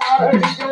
Ai,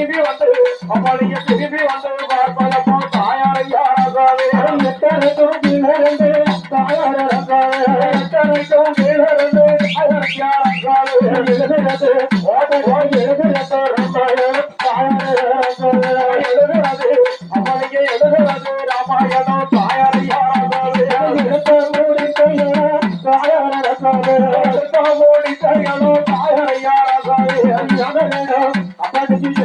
திரும்பி வந்து அப்பாடிய திரும்பி வந்து பார்ப்பதப்போ தாயாரையா எத்தனைக்கும்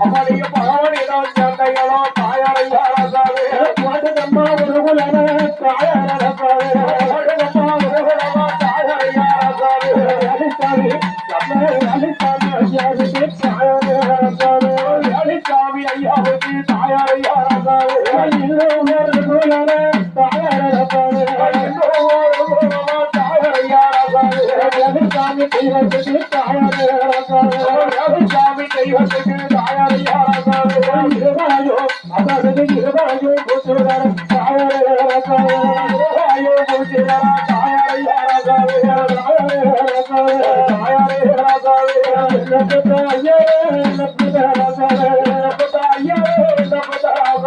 பகவனிடம் அப்படிங்க பகவனிடம் சந்தைகளோ தாயாரையா பாடுதம்மா உருகுலன தாயாரே பாடுதம்மா உருகுலமா தாயாரையா அலிசாமி அலிசாமி ஐயாவுக்கு தாயாரே அலிசாமி ஐயாவுக்கு தாயாரையா உருகுலன தாயாரே தாயாரையா அலிசாமி தெய்வத்துக்கு தாயாரே அலிசாமி தெய்வத்துக்கு